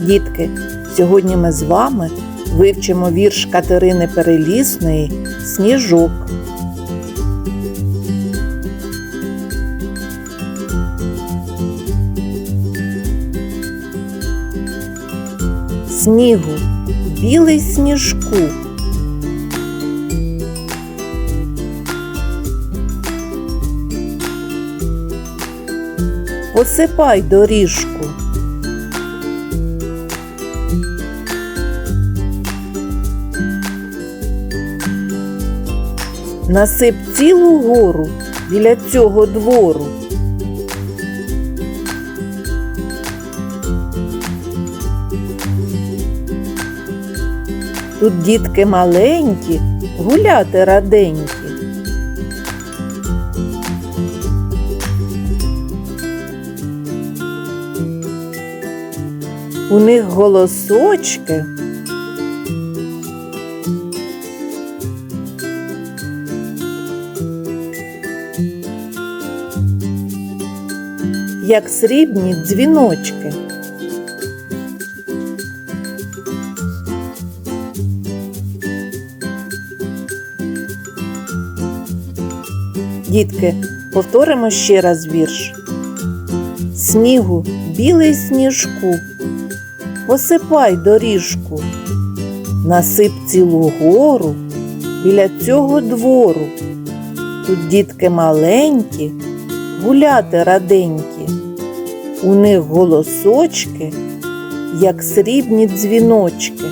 Дітки, сьогодні ми з вами вивчимо вірш Катерини Перелісної Сніжок. Снігу, білий сніжку. Посипай доріжку. Насип цілу гору біля цього двору. Тут дітки маленькі, гуляти раденькі. У них голосочки. Як срібні дзвіночки. Дітки, повторимо ще раз вірш. Снігу, білий сніжку, посипай доріжку, насип цілу гору біля цього двору. Тут дітки маленькі, гуляти раденькі, у них голосочки, як срібні дзвіночки.